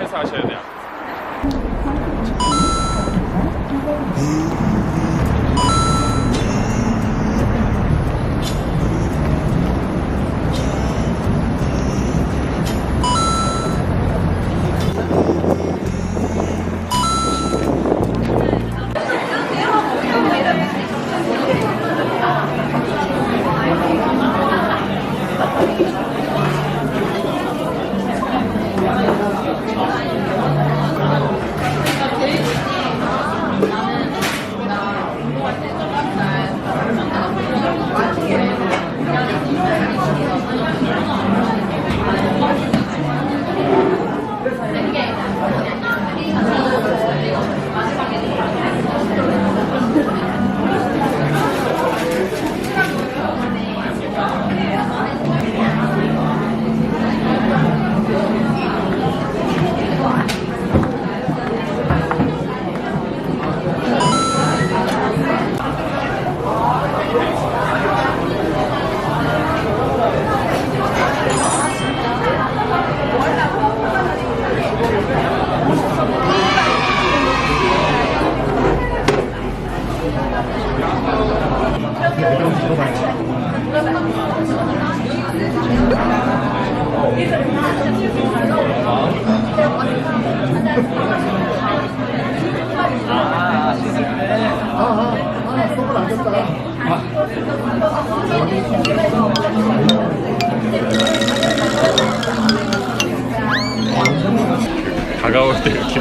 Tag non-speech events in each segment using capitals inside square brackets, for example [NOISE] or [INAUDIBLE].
회사 하셔야 돼요.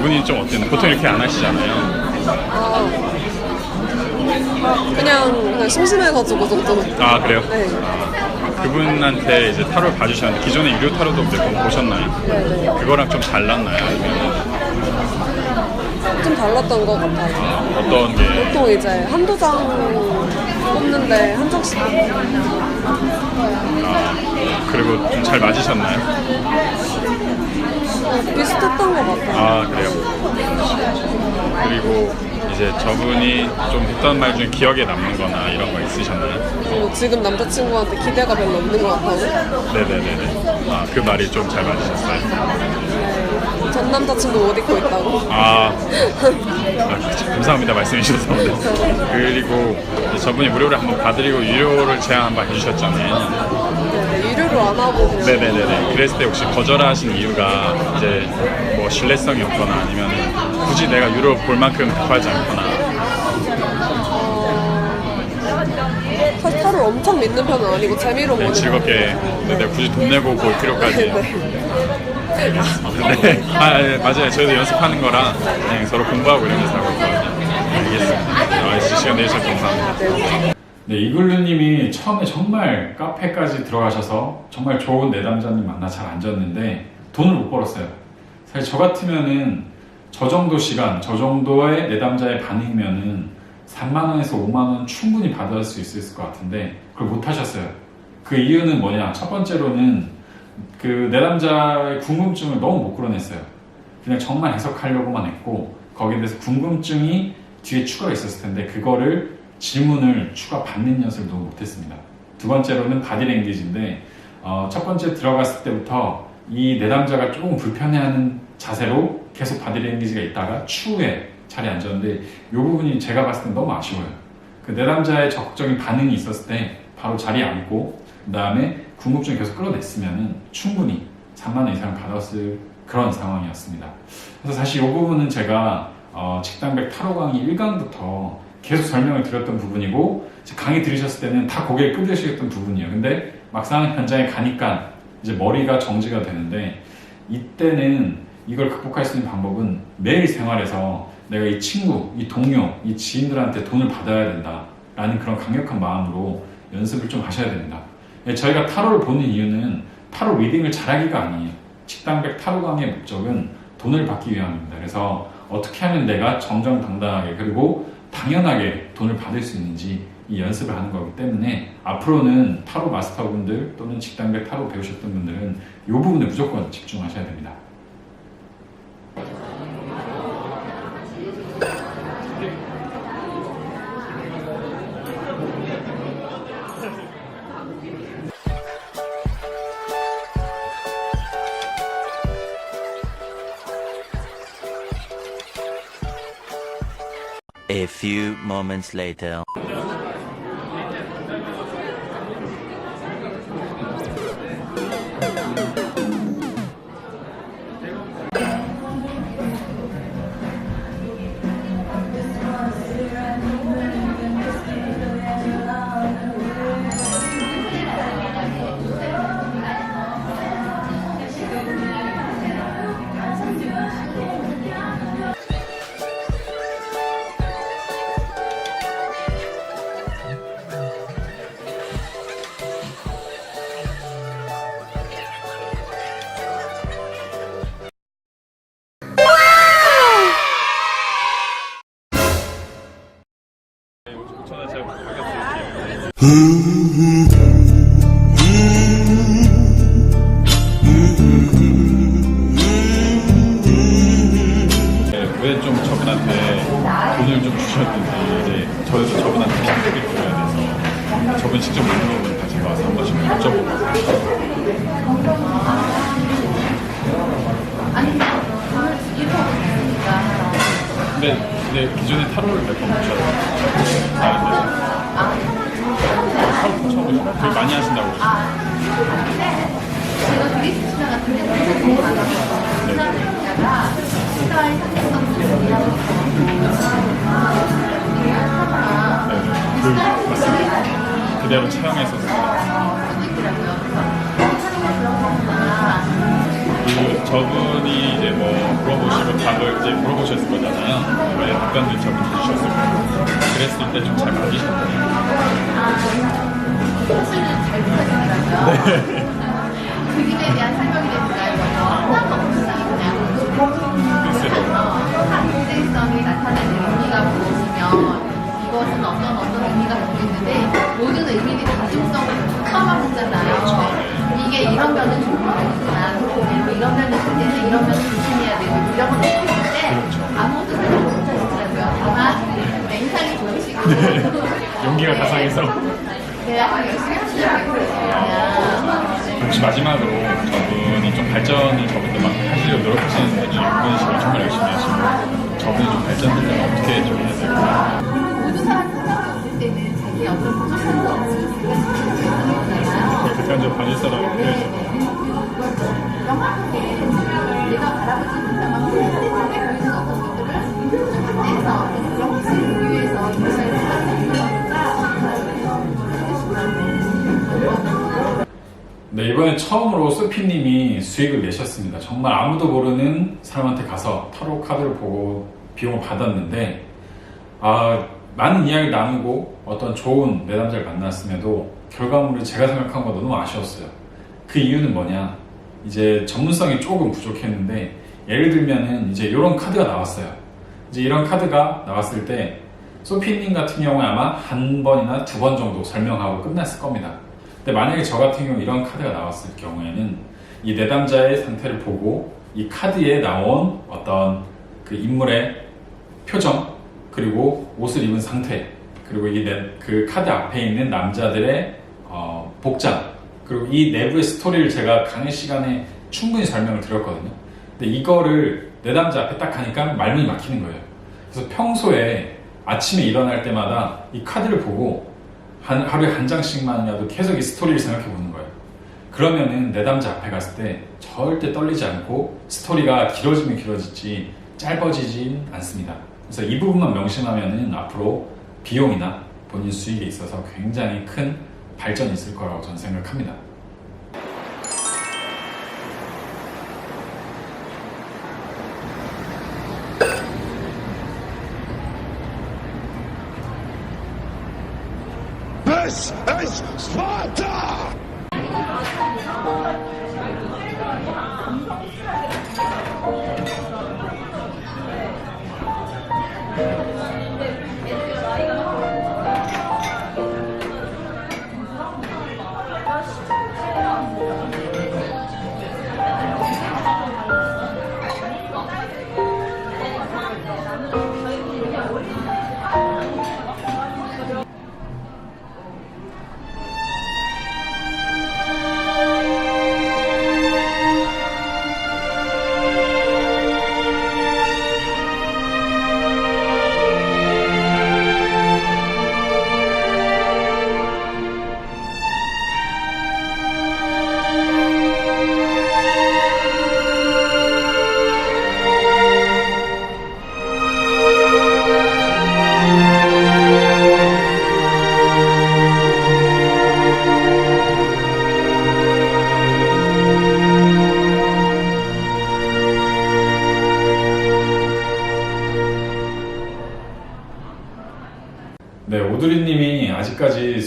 기분이 좀 어땠나요? 보통 이렇게 안 하시잖아요. 그냥, 그냥 심심해가지고 좀. 아 그래요? 네. 아, 그분한테 이제 타로를 봐주셨는데 기존에 유료 타로도 몇번 보셨나요? 네 네. 그거랑 좀 달랐나요? 아니면 좀 달랐던 것 같아요. 어떤 게? 보통 이제 한두 장 뽑는데 한 장씩. 아, 그리고 좀 잘 맞으셨나요? 비슷했던 것 같아요. 아 그래요. 그리고 이제 저분이 좀 했던 말 중에 기억에 남는거나 이런 거 있으셨나요? 그리고 지금 남자친구한테 기대가 별로 없는 것 같아요. 네네네네. 아 그 말이 좀 잘 맞으셨어요. 전 남자친구 옷 입고 있다고. 아, 아, 그쵸. 감사합니다 말씀해 주셔서. [LAUGHS] 그리고 이제 저분이 무료를 한번 봐드리고 유료를 제안 한번 해주셨잖아요. 네네, 유료로 안 하고 그냥. 네네네네. 그랬을 때 혹시 거절하신 이유가 이제 뭐 신뢰성이 없거나 아니면 굳이 내가 유료 볼 만큼 급하지 않거나. 사실 타를 엄청 믿는 편은 아니고 재미로 네, 보는 즐겁게 네, 내가 굳이 돈 내고 볼 필요까지. 네. 네. 아, 네, 맞아요. 저희도 연습하는 거라 그냥 서로 공부하고 이러면서 하고 있거든요. 알겠습니다. 아, 시간 내주셔서 감사합니다. 네, 이글루님이 처음에 정말 카페까지 들어가셔서 정말 좋은 내담자님 만나 잘 앉았는데 돈을 못 벌었어요. 사실 저 같으면은 저 정도 시간, 저 정도의 내담자의 반응이면은 3만 원에서 5만 원 충분히 받을 수 있을 것 같은데 그걸 못 하셨어요. 그 이유는 뭐냐? 첫 번째로는 그 내담자의 궁금증을 너무 못 끌어냈어요. 그냥 정말 해석하려고만 했고 거기에 대해서 궁금증이 뒤에 추가가 있었을 텐데 그거를 질문을 추가 받는 너무 못했습니다. 두 번째로는 바디랭귀지인데 어, 첫 번째 들어갔을 때부터 이 내담자가 조금 불편해하는 자세로 계속 바디랭귀지가 있다가 추후에 자리에 앉았는데 이 부분이 제가 봤을 때 너무 아쉬워요. 그 내담자의 적극적인 반응이 있었을 때 바로 자리에 앉고 그 다음에 궁금증 계속 끌어냈으면 충분히 3만 원 이상 받았을 그런 상황이었습니다. 그래서 사실 이 부분은 제가 어, 직당백 타로 강의 1강부터 계속 설명을 드렸던 부분이고 강의 들으셨을 때는 다 고개를 끄덕이셨던 부분이에요. 근데 막상 현장에 가니까 이제 머리가 정지가 되는데 이때는 이걸 극복할 수 있는 방법은 매일 생활에서 내가 이 친구, 이 동료, 이 지인들한테 돈을 받아야 된다 라는 그런 강력한 마음으로 연습을 좀 하셔야 됩니다. 예, 저희가 타로를 보는 이유는 타로 리딩을 잘하기가 아니에요. 직당백 타로 강의 목적은 돈을 받기 위함입니다. 그래서 어떻게 하면 내가 정정당당하게 그리고 당연하게 돈을 받을 수 있는지 이 연습을 하는 거기 때문에 앞으로는 타로 마스터분들 또는 직당백 타로 배우셨던 분들은 이 부분에 무조건 집중하셔야 됩니다. Few moments later. 왜좀 저분한테 돈을 좀 주셨는지 이제 저도 저분한테 피드백을 드려야 돼서 저분 직접 부분 다 제가 와서 한 번씩 여쭤보고 근데, 근데 기존에 타로를 몇번 보셨어요? 아, 타로 처음 보셨어요? 되게 많이 하신다고. 제가 신화 같은 네, 네. 그, 맞습니다. 그대로. 그 저분이 이제 뭐 물어보시고 답을 이제 물어보셨을 거잖아요. 왜 답변을 저분이 해주셨을 거예요. 그랬을 때 좀 잘 맞으셨나요? 사실은 잘 부탁드리더라고요. 그림에 대한 설명이 됐을까요? 하나도 없이 그냥. 상징성이 나타내는 의미가 보시면 이것은 어떤 어떤 의미가 갖고 있는데 모든 의미들이 가중성을 포함하잖아요. 이게 이런 면은 그리고 이런 있을 때는 이런 면을 조심해야 되고 이런 건 때문에 아무것도 설명 못하시더라고요. 다만 멘탈이 좋으시고 용기가 가상해서. 혹시 마지막으로 저분이 좀 발전을 저분도 막 하시려고 노력하시는 분이시고 정말 열심히 하시고 저분이 좀 발전되려면 어떻게 좀 해야 될까요? 모든 사람이 없을 때는 자기 어떤 거 없이. 객관적으로 봐줄 사람이 필요해서 명확하게 내가 바라보지 못한 만큼 명확하게 보이는 어떤 것들을 확대해서 네, 이번에 처음으로 소피님이 수익을 내셨습니다. 정말 아무도 모르는 사람한테 가서 타로 카드를 보고 비용을 받았는데, 아, 많은 이야기를 나누고 어떤 좋은 내담자를 만났음에도 결과물을 제가 생각한 것도 너무 아쉬웠어요. 그 이유는 뭐냐? 이제 전문성이 조금 부족했는데, 예를 들면은 이제 이런 카드가 나왔어요. 이제 이런 카드가 나왔을 때, 소피님 같은 경우에 아마 한 번이나 두 번 정도 설명하고 끝났을 겁니다. 근데 만약에 저 같은 경우 이런 카드가 나왔을 경우에는 이 내담자의 상태를 보고 이 카드에 나온 어떤 그 인물의 표정 그리고 옷을 입은 상태 그리고 이그 카드 앞에 있는 남자들의 어, 복장 그리고 이 내부의 스토리를 제가 강의 시간에 충분히 설명을 드렸거든요. 근데 이거를 내담자 앞에 딱 가니까 말문이 막히는 거예요. 그래서 평소에 아침에 일어날 때마다 이 카드를 보고 한, 하루에 한 장씩만이라도 계속 이 스토리를 생각해 보는 거예요. 그러면은 내담자 앞에 갔을 때 절대 떨리지 않고 스토리가 길어지면 길어지지 짧아지진 않습니다. 그래서 이 부분만 명심하면은 앞으로 비용이나 본인 수익에 있어서 굉장히 큰 발전이 있을 거라고 저는 생각합니다.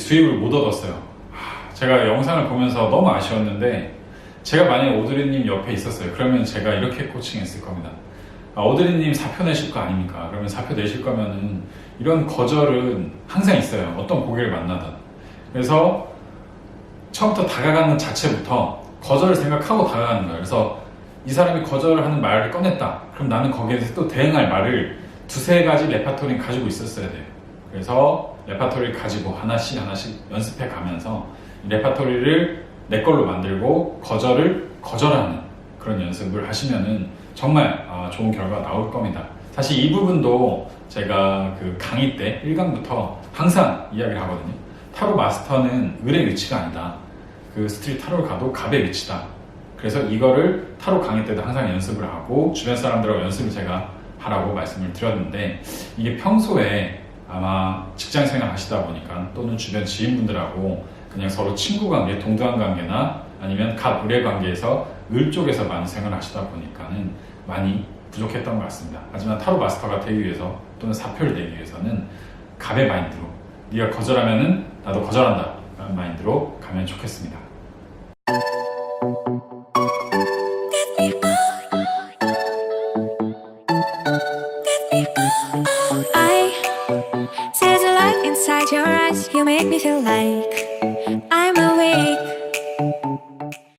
수입을 못 얻었어요. 하, 제가 영상을 보면서 너무 아쉬웠는데 제가 만약에 오드리님 옆에 있었어요. 그러면 제가 이렇게 코칭했을 겁니다. 아, 오드리님 사표 내실 거 아닙니까? 그러면 사표 내실 거면은 이런 거절은 항상 있어요. 어떤 고객을 만나든. 그래서 처음부터 다가가는 자체부터 거절을 생각하고 다가가는 거예요. 그래서 이 사람이 거절하는 말을 꺼냈다. 그럼 나는 거기에 대해서 또 대응할 말을 두세 가지 레파토리를 가지고 있었어야 돼요. 그래서 레파토리를 가지고 하나씩 하나씩 연습해 가면서 이 레파토리를 내 걸로 만들고 거절을 거절하는 그런 연습을 하시면은 정말 아, 좋은 결과가 나올 겁니다. 사실 이 부분도 제가 그 강의 때 1강부터 항상 이야기를 하거든요. 타로 마스터는 을의 위치가 아니다. 그 스트릿 타로를 가도 갑의 위치다. 그래서 이거를 타로 강의 때도 항상 연습을 하고 주변 사람들하고 연습을 제가 하라고 말씀을 드렸는데 이게 평소에 아마 직장 생활 하시다 보니까 또는 주변 지인분들하고 그냥 서로 친구 관계, 동등한 관계나 아니면 갑 을의 관계에서 을 쪽에서 많이 생활하시다 보니까는 많이 부족했던 것 같습니다. 하지만 타로 마스터가 되기 위해서 또는 사표를 내기 위해서는 갑의 마인드로 네가 거절하면은 나도 거절한다 라는 마인드로 가면 좋겠습니다. Make me feel like.